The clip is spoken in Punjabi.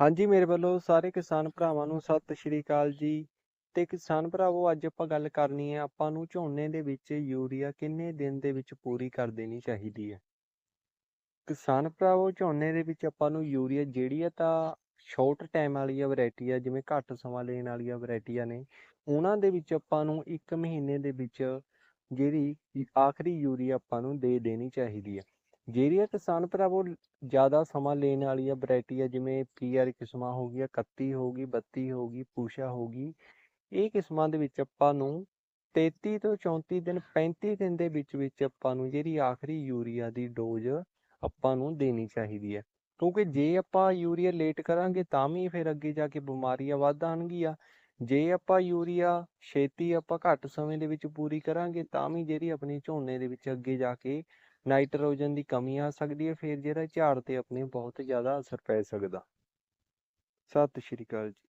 ਹਾਂਜੀ, ਮੇਰੇ ਵੱਲੋਂ ਸਾਰੇ ਕਿਸਾਨ ਭਰਾਵਾਂ ਨੂੰ ਸਤਿ ਸ਼੍ਰੀ ਅਕਾਲ ਜੀ। ਤੇ ਕਿਸਾਨ ਭਰਾਵੋ, ਅੱਜ ਆਪਾਂ ਗੱਲ ਕਰਨੀ ਹੈ, ਆਪਾਂ ਨੂੰ ਝੋਨੇ ਦੇ ਵਿੱਚ ਯੂਰੀਆ ਕਿੰਨੇ ਦਿਨ ਦੇ ਵਿੱਚ ਪੂਰੀ ਕਰ ਦੇਣੀ ਚਾਹੀਦੀ ਹੈ? ਕਿਸਾਨ ਭਰਾਵੋ, ਝੋਨੇ ਦੇ ਵਿੱਚ ਆਪਾਂ ਨੂੰ ਯੂਰੀਆ ਜਿਹੜੀ ਆ ਤਾਂ ਸ਼ਾਰਟ ਟਾਈਮ ਵਾਲੀਆਂ ਆ ਵੈਰਾਈਟੀ ਆ, ਜਿਵੇਂ ਘੱਟ ਸਮਾਂ ਲੈਣ ਵਾਲੀਆਂ ਵੈਰਾਈਟੀਆਂ ਨੇ, ਉਹਨਾਂ ਦੇ ਵਿੱਚ ਆਪਾਂ ਨੂੰ 1 ਮਹੀਨੇ ਦੇ ਵਿੱਚ ਜਿਹੜੀ ਆਖਰੀ ਯੂਰੀਆ ਆਪਾਂ ਨੂੰ ਦੇ ਦੇਣੀ ਚਾਹੀਦੀ ਹੈ। ਜਿਹੜੀਆਂ ਕਿਸਾਨ ਭਰਾਵੋ, ਜ਼ਿਆਦਾ ਸਮਾਂ ਲੈਣ ਵਾਲੀਆਂ ਵੈਰਾਈਟੀ ਆ, ਜਿਵੇਂ ਪੀਆਰ ਕਿਸਮਾਂ ਹੋ ਗਈਆਂ 31 ਹੋ ਗਈ 32 ਹੋ ਗਈ, ਪੂਸ਼ਾ ਹੋ ਗਈ, ਇਹ ਕਿਸਮਾਂ ਦੇ ਵਿੱਚ ਆਪਾਂ ਨੂੰ 33 ਤੋਂ 34 ਦਿਨ 35 ਦਿਨ ਦੇ ਵਿੱਚ ਵਿੱਚ ਆਪਾਂ ਨੂੰ ਜਿਹੜੀ ਆਖਰੀ ਯੂਰੀਆ ਦੀ ਡੋਜ਼ ਆਪਾਂ ਨੂੰ ਦੇਣੀ ਚਾਹੀਦੀ ਹੈ ਕਿਉਂਕਿ ਜੇ ਆਪਾਂ ਯੂਰੀਆ ਲੇਟ ਕਰਾਂਗੇ, ਤਾਂ ਵੀ ਫਿਰ ਅੱਗੇ ਜਾ ਕੇ ਬਿਮਾਰੀਆਂ ਵੱਧ ਆਉਣਗੀਆਂ। ਜੇ ਆਪਾਂ ਯੂਰੀਆ ਛੇਤੀ ਆਪਾਂ ਘੱਟ ਸਮੇਂ ਦੇ ਵਿੱਚ ਪੂਰੀ ਕਰਾਂਗੇ, ਤਾਂ ਵੀ ਜਿਹੜੀ ਆਪਣੀ ਝੋਨੇ ਦੇ ਵਿੱਚ ਅੱਗੇ ਜਾ ਕੇ ਨਾਈਟ੍ਰੋਜਨ ਦੀ ਕਮੀ ਆ ਸਕਦੀ ਹੈ, ਫਿਰ ਜਿਹੜਾ ਝਾੜ ਤੇ ਆਪਣੇ ਬਹੁਤ ਜ਼ਿਆਦਾ ਅਸਰ ਪੈ ਸਕਦਾ। ਸਤਿ ਸ਼੍ਰੀ ਅਕਾਲ ਜੀ।